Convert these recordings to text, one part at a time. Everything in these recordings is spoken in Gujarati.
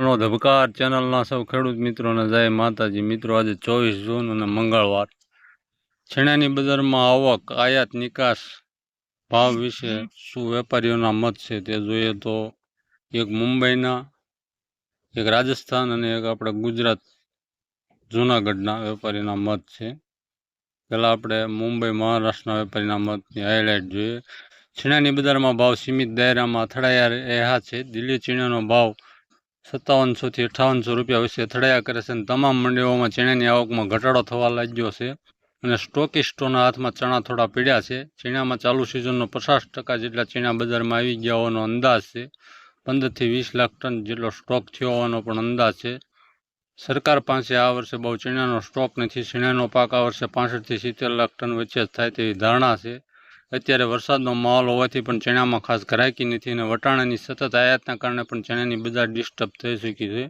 હલો ધબકાર ચેનલના સૌ ખેડૂત મિત્રોને જય માતાજી. મિત્રો, આજે ચોવીસ જૂન અને મંગળવાર છેણાની બજારમાં આવક, આયાત, નિકાસ ભાવ વિશે શું વેપારીઓના મત છે તે જોઈએ તો એક મુંબઈના, એક રાજસ્થાન અને એક આપણે ગુજરાત જૂનાગઢના વેપારીના મત છે. પહેલાં આપણે મુંબઈ, મહારાષ્ટ્રના વેપારીના મતની હાઇલાઇટ જોઈએ. છીણાની બજારમાં ભાવ સીમિત દાયરામાં અથડાયા રહ્યા છે. દિલ્હી ચીણાનો ભાવ સત્તાવનસોથી અઠ્ઠાવનસો રૂપિયા વચ્ચે અથડાયા કરે છે અને તમામ મંડીઓમાં ચણાની આવકમાં ઘટાડો થવા લાગ્યો છે અને સ્ટોકિસ્ટોના હાથમાં ચણા થોડા પીડ્યા છે. ચીણામાં ચાલુ સિઝનનો પચાસ ટકા જેટલા ચીણા બજારમાં આવી ગયા હોવાનો અંદાજ છે. પંદરથી વીસ લાખ ટન જેટલો સ્ટોક થયો હોવાનો પણ અંદાજ છે. સરકાર પાસે આ વર્ષે બહુ ચીણાનો સ્ટોક નથી. ચીણાનો પાક આ વર્ષે પાસઠથી સિત્તેર લાખ ટન વચ્ચે જ થાય તેવી ધારણા છે. અત્યારે વરસાદનો માહોલ હોવાથી પણ ચણામાં ખાસ ઘરાકી નથી અને વટાણાની સતત આયાતના કારણે પણ ચણાની બજાર ડિસ્ટર્બ થઈ ચૂકી છે.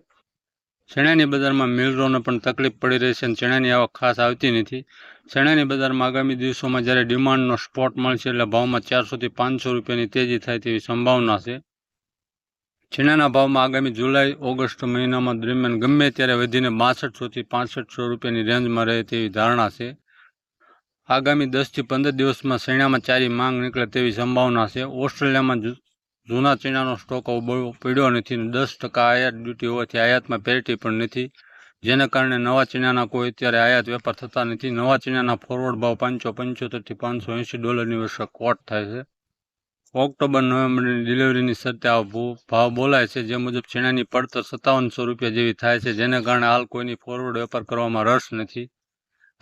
ચણાની બજારમાં મિલરોને પણ તકલીફ પડી રહી છે અને ચણાની આવક ખાસ આવતી નથી. ચણાની બજારમાં આગામી દિવસોમાં જ્યારે ડિમાન્ડનો સ્પોટ મળશે એટલે ભાવમાં ચારસોથી પાંચસો રૂપિયાની તેજી થાય તેવી સંભાવના છે. ચણાના ભાવમાં આગામી જુલાઈ, ઓગસ્ટ મહિનામાં દરમિયાન ગમે ત્યારે વધીને બાસઠસોથી પાંસઠસો રૂપિયાની રેન્જમાં રહે તેવી ધારણા છે. આગામી દસથી પંદર દિવસમાં ચણામાં ચારી માંગ નીકળે તેવી સંભાવના છે. ઓસ્ટ્રેલિયામાં જૂના ચણાનો સ્ટોક પડ્યો નથી દસ ટકા આયાત ડ્યુટી હોવાથી આયાતમાં પેરિટી પણ નથી. જેના કારણે નવા ચણાના કોઈ અત્યારે આયાત વેપાર થતા નથી. નવા ચણાના ફોરવર્ડ ભાવ પાંચસો પંચોતેરથી પાંચસો એંસી ડોલરની વર્ષે કોટ થાય છે. ઓક્ટોબર, નવેમ્બરની ડિલિવરીની શરતે આ ભાવ બોલાય છે. જે મુજબ ચણાની પડતર સત્તાવનસો રૂપિયા જેવી થાય છે. જેને કારણે હાલ કોઈની ફોરવર્ડ વેપાર કરવામાં રસ નથી.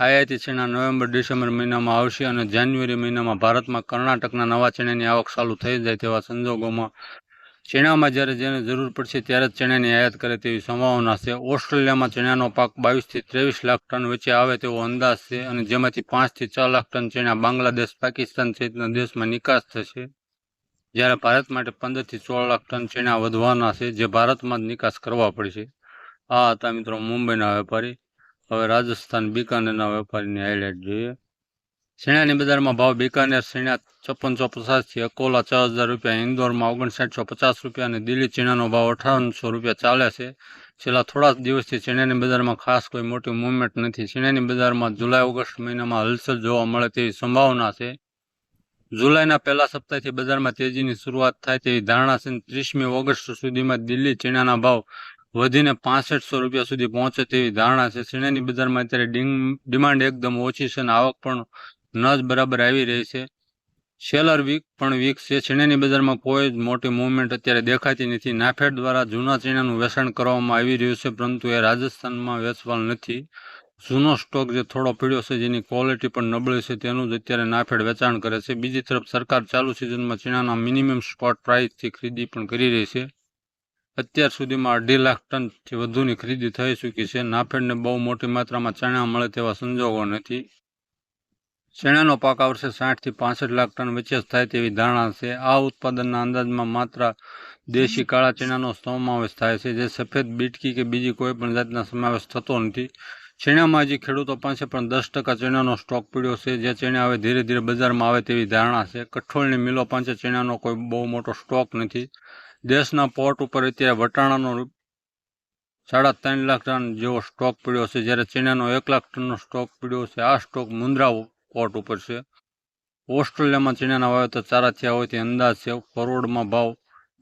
આયાતી ચણા નવેમ્બર, ડિસેમ્બર મહિનામાં આવશે અને જાન્યુઆરી મહિનામાં ભારતમાં કર્ણાટકના નવા ચણાની આવક ચાલુ થઈ જાય તેવા સંજોગોમાં ચણામાં જ્યારે જેને જરૂર પડશે ત્યારે જ ચણાની આયાત કરે તેવી સંભાવના છે. ઓસ્ટ્રેલિયામાં ચણાનો પાક બાવીસથી ત્રેવીસ લાખ ટન વચ્ચે આવે તેવો અંદાજ છે અને જેમાંથી પાંચથી છ લાખ ટન ચણા બાંગ્લાદેશ, પાકિસ્તાન સહિતના દેશમાં નિકાસ થશે. જ્યારે ભારત માટે પંદરથી સોળ લાખ ટન ચણા વધવાના છે, જે ભારતમાં જ નિકાસ કરવા પડશે. આ હતા મિત્રો મુંબઈના વેપારી. હવે રાજસ્થાન બિકાનેરના વેપારીની હાઇલાઇટ જોઈએ. શેણાની બજારમાં ભાવ બિકાનેર, શેણા છપ્પનસો પચાસથી અકોલા છ હજાર રૂપિયા, ઇન્દોરમાં ઓગણસાઠસો પચાસ રૂપિયા અને દિલ્હી ચીણાનો ભાવ અઠાવનસો રૂપિયા ચાલે છે. છેલ્લા થોડા દિવસથી ચીણાની બજારમાં ખાસ કોઈ મોટી મૂવમેન્ટ નથી. ચીણાની બજારમાં જુલાઈ, ઓગસ્ટ મહિનામાં હલચલ જોવા મળે તેવી સંભાવના છે. જુલાઈના પહેલા સપ્તાહથી બજારમાં તેજીની શરૂઆત થાય તેવી ધારણા છે ત્રીસમી ઓગસ્ટ સુધીમાં દિલ્હી ચીણાના ભાવ વધીને પાસઠસો રૂપિયા સુધી પહોંચે તેવી ધારણા છે. ચીણાની બજારમાં અત્યારે ડિમાન્ડ એકદમ ઓછી છે અને આવક પણ ન જ બરાબર આવી રહી છે. શેલર વીક પણ વીક છે. ચીણાની બજારમાં કોઈ જ મોટી મૂવમેન્ટ અત્યારે દેખાતી નથી. નાફેડ દ્વારા જૂના ચીણાનું વેચાણ કરવામાં આવી રહ્યું છે, પરંતુ એ રાજસ્થાનમાં વેચવાલ નથી. જૂનો સ્ટોક જે થોડો પીળ્યો છે, જેની ક્વોલિટી પણ નબળી છે, તેનું જ અત્યારે નાફેડ વેચાણ કરે છે. બીજી તરફ સરકાર ચાલુ સિઝનમાં ચીણાના મિનિમમ સ્પોટ પ્રાઇસથી ખરીદી પણ કરી રહી છે. અત્યાર સુધીમાં અઢી લાખ ટનથી વધુની ખરીદી થઈ ચૂકી છે. નાફેડને બહુ મોટી માત્રામાં ચણા મળે તેવા સંજોગો નથી. ચણાનો પાક આ વર્ષે સાઠથી પાસઠ લાખ ટન વચ્ચે થાય તેવી ધારણા છે. આ ઉત્પાદનના અંદાજમાં માત્ર દેશી કાળા ચણાનો સમાવેશ થાય છે, જે સફેદ, બીટકી કે બીજી કોઈ પણ જાતના સમાવેશ થતો નથી. ચણામાં હજી ખેડૂતો પાસે પણ દસ ટકા ચણાનો સ્ટોક પડ્યો છે, જે ચણા હવે ધીરે ધીરે બજારમાં આવે તેવી ધારણા છે. કઠોળની મિલો પાસે ચણાનો કોઈ બહુ મોટો સ્ટોક નથી. દેશના પોર્ટ ઉપર અત્યારે વટાણાનો સાડા ત્રણ લાખ ટન જેવો સ્ટોક પડ્યો છે, જ્યારે ચીનાનો એક લાખ ટનનો સ્ટોક પડ્યો છે. આ સ્ટોક મુન્દ્રા પોર્ટ ઉપર છે. ઓસ્ટ્રેલિયામાં ચીનાના વાવેતર ચારા થયા હોય તે અંદાજ છે. ફોરવર્ડમાં ભાવ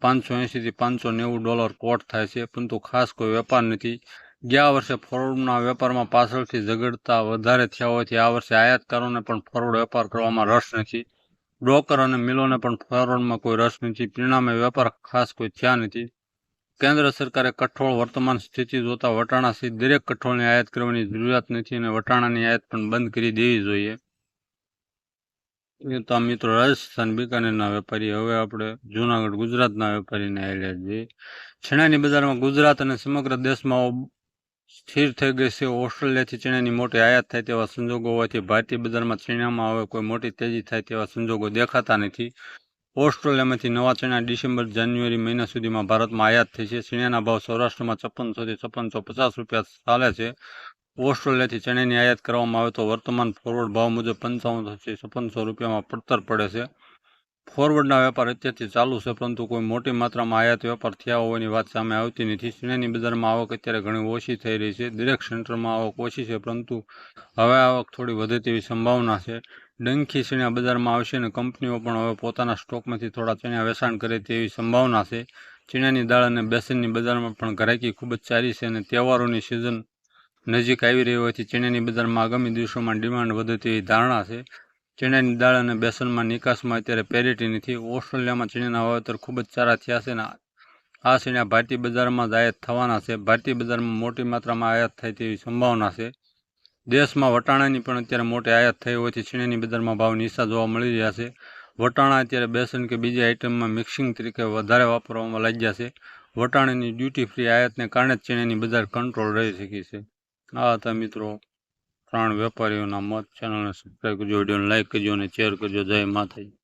પાંચસો એંશીથી પાંચસો નેવું ડોલર કોટ થાય છે, પરંતુ ખાસ કોઈ વેપાર નથી. ગયા વર્ષે ફોરવર્ડના વેપારમાં પાછળથી ઝઘડતા વધારે થયા હોવાથી આ વર્ષે આયાતકારોને પણ ફોરવર્ડ વેપાર કરવામાં રસ નથી. બ્રોકર અને મિલોને પણ ફોરવર્ડમાં કોઈ રસ નથી પરિણામે વેપાર ખાસ કોઈ થયા નથી. કેન્દ્ર સરકારે કઠોળ વર્તમાન સ્થિતિ જોતા વટાણા સહિત દરેક કઠોળની આયાત કરવાની જરૂરિયાત નથી અને વટાણાની આયાત પણ બંધ કરી દેવી જોઈએ. એ તો મિત્રો રાજસ્થાન બિકાનેરના વેપારી, હવે આપણે જુનાગઢ ગુજરાતના વેપારીને આવેલા જોઈએ છેણાની બજારમાં ગુજરાત અને સમગ્ર દેશમાં સ્થિર થઈ ગઈ છે. ઓસ્ટ્રેલિયાથી ચણાની મોટી આયાત થાય તેવા સંજોગો હોવાથી ભારતીય બજારમાં ચણામાં હવે કોઈ મોટી તેજી થાય તેવા સંજોગો દેખાતા નથી. ઓસ્ટ્રેલિયામાંથી નવા ચણા ડિસેમ્બર, જાન્યુઆરી મહિના સુધીમાં ભારતમાં આયાત થઈ છે. ચણાના ભાવ સૌરાષ્ટ્રમાં છપ્પનસોથી છપ્પનસો પચાસ રૂપિયા ચાલે છે. ઓસ્ટ્રેલિયાથી ચણાની આયાત કરવામાં આવે તો વર્તમાન ફોરવર્ડ ભાવ મુજબ પંચાવનસોથી છપ્પનસો રૂપિયામાં પડતર પડે છે. ફોરવર્ડના વેપાર અત્યારથી ચાલુ છે, પરંતુ કોઈ મોટી માત્રામાં આયાત વેપાર થયા હોવાની વાત સામે આવતી નથી. ચીણાની બજારમાં આવક અત્યારે ઘણી ઓછી થઈ રહી છે. દરેક સેન્ટરમાં આવક ઓછી છે, પરંતુ હવે આવક થોડી વધે તેવી સંભાવના છે. ડંખી ચીણા બજારમાં આવશે અને કંપનીઓ પણ હવે પોતાના સ્ટોકમાંથી થોડા ચણ્યા વેચાણ કરે તેવી સંભાવના છે. ચીણાની દાળ અને બેસનની બજારમાં પણ ગ્રાહકી ખૂબ જ સારી છે અને તહેવારોની સિઝન નજીક આવી રહી હોવાથી ચીણાની બજારમાં આગામી દિવસોમાં ડિમાન્ડ વધે તેવી ધારણા છે. ચીણાની દાળ અને બેસનમાં નિકાસમાં અત્યારે પેરિટી નથી. ઓસ્ટ્રેલિયામાં ચણાના વાવેતર ખૂબ જ સારા થયા છે અને આ ચીણા ભારતીય બજારમાં જ આયાત થવાના છે. ભારતીય બજારમાં મોટી માત્રામાં આયાત થાય તેવી સંભાવના છે. દેશમાં વટાણાની પણ અત્યારે મોટી આયાત થઈ હોવાથી ચીણાની બજારમાં ભાવ નીચા જોવા મળી રહ્યા છે. વટાણા અત્યારે બેસન કે બીજી આઇટમમાં મિક્સિંગ તરીકે વધારે વાપરવામાં લાગ્યા છે. વટાણાની ડ્યુટી ફ્રી આયાતને કારણે જ ચીણાની બજાર કંટ્રોલ રહી શકી છે. આ હતા મિત્રો પ્રાણ વેપારીઓના મત ચેનલને સબસ્ક્રાઈબ કરજો વિડીયોને લાઈક કરજો અને શેર કરજો. જય માતાજી.